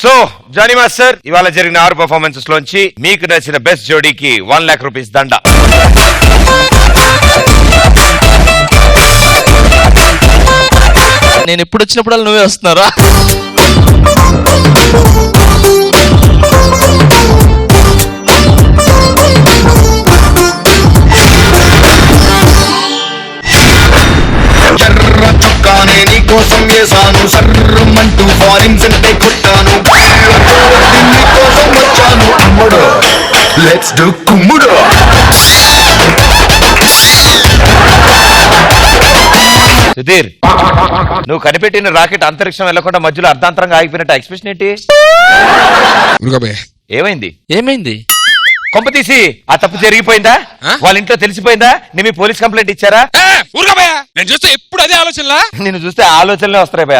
So Johnny master ఇవాళ జరిగిన ఆరు పర్ఫార్మెన్సెస్ లోంచి మీకు నచ్చిన బెస్ట్ జోడీకి వన్ లాక్ రూపీస్ దండ. నేను ఎప్పుడు వచ్చినప్పుడు నువ్వే వస్తున్నారా? నీకోసం వేసాను సర్రమంటూ ఫారిన్ సెంటే కొట్టాను. నీకోసం వచ్చాను అమ్ముడు. Let's do కుమ్ముడు. సుధీర్ నువ్వు కనిపెట్టిన రాకెట్ అంతరిక్షం వెళ్ళకుండా మధ్యలో అర్ధాంతరంగా ఆగిపోయినట్టు ఎక్స్ప్రెషన్ ఏంటి? ఏమైంది? ఏమైంది? కొంప తీసి ఆ తప్పు జరిగిపోయిందా? వాళ్ళ ఇంట్లో తెలిసిపోయిందా? నీ మీ పోలీస్ కంప్లైంట్ ఇచ్చారా? నేను చూస్తే ఎప్పుడు అదే ఆలోచనలా? నిన్ను చూస్తే ఆలోచనలే వస్తాయి భయ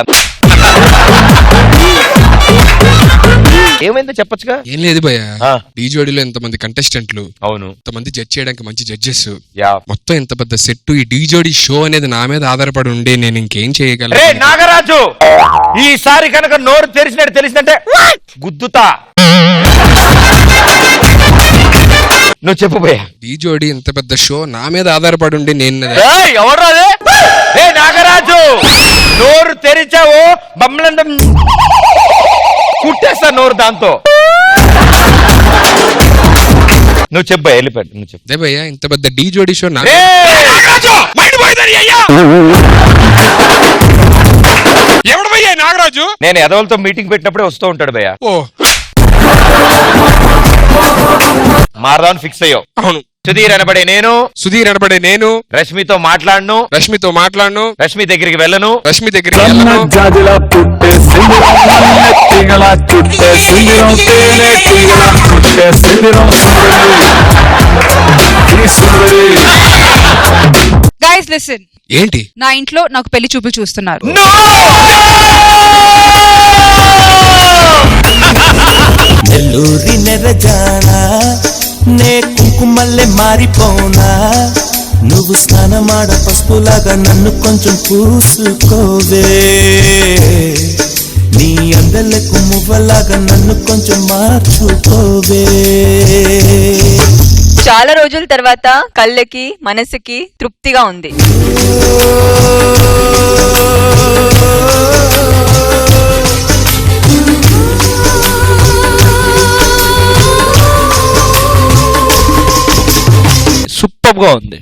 ఏమైందో చెప్పొచ్చుగా? ఏం లేదు భయ్య. ఆ. ఈ జోడీలో ఎంతమంది కంటెస్టెంట్లు అవును. ఇంతమంది జడ్జ్ చేయడానికి మంచి జడ్జెస్ యా. మొత్తం ఇంత పెద్ద సెట్ ఈ డీ జోడీ షో అనేది నా మీద ఆధారపడి ఉండే నేను ఇంకేం రే చేయగలను నాగరాజు! ఈసారి కనుక నోరు తెరిచినట్టు తెలిసిందంటే గుద్దుతా. నువ్వు చెప్పు భయ్యా. డీ జోడీ ఇంత పెద్ద షో నా మీద ఆధారపడి ఉండి నేను ఏయ్, ఎవరు రాదే ఏ నాగరాజు! నోరు తెరిచావు మమ్మల్ని కుట్టేస్తా నోరు దాంతో. నువ్వు చెప్పు భయ్యా, వెళ్ళిపోయాడు నువ్వు చెప్పు. అదే భయ్య ఇంత పెద్ద డీ జోడీ షో నా ఏయ్! ఎవడు భయ్య నాగరాజు? నేను ఎదవలతో మీటింగ్ పెట్టినప్పుడే వస్తూ ఉంటాడు భయ్య. ఓ. మారదాన్ని ఫిక్స్ అయ్యావు. అవును. సుధీర్ అనబడే నేను. సుధీర్ అనబడే నేను. రష్మితో మాట్లాడను. రష్మితో మాట్లాడను. రష్మి దగ్గరికి వెళ్ళను. రష్మి దగ్గరికి గైస్ లిసన్ ఏంటి? నా ఇంట్లో నాకు పెళ్ళి చూపులు చూస్తున్నారు. మారిపోనా? నువ్వు స్నానమాడ పసుపులాగా నన్ను కొంచెం పూసుకోవే. నీ అందలకు మువ్వలాగా నన్ను కొంచెం మార్చుకోవే. చాలా రోజుల తర్వాత కళ్ళకి మనసుకి తృప్తిగా ఉంది. సూపర్గా ఉంది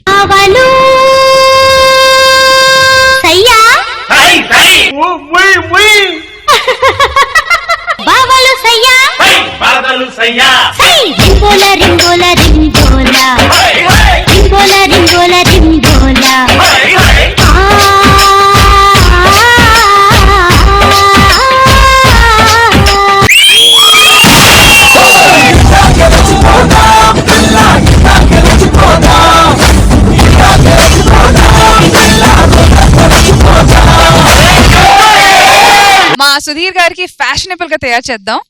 సుధీర్ గారికి ఫ్యాషనబుల్గా తయారు చేద్దాం.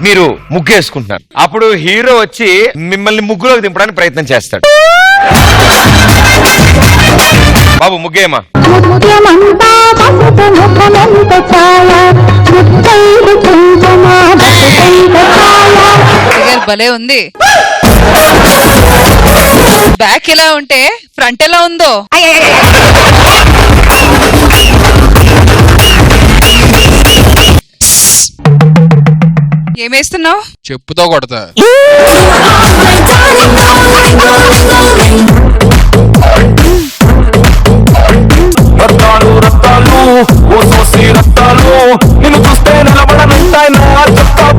మీరు ముగ్గు వేసుకుంటున్నారు అప్పుడు హీరో వచ్చి మిమ్మల్ని ముగ్గులోకి దింపడానికి ప్రయత్నం చేస్తాడు. బాబు ముగ్గేమా భలే ఉంది. బ్యాక్ ఎలా ఉంటే ఫ్రంట్ ఎలా ఉందో? ఏమేస్తున్నావు? చెప్పుతో కొడతా. రత్తాలు రత్తాలు ఓ సోసి రత్తాలు నిన్ను చూస్తే నిలబడనుంటాయి నా చెప్పు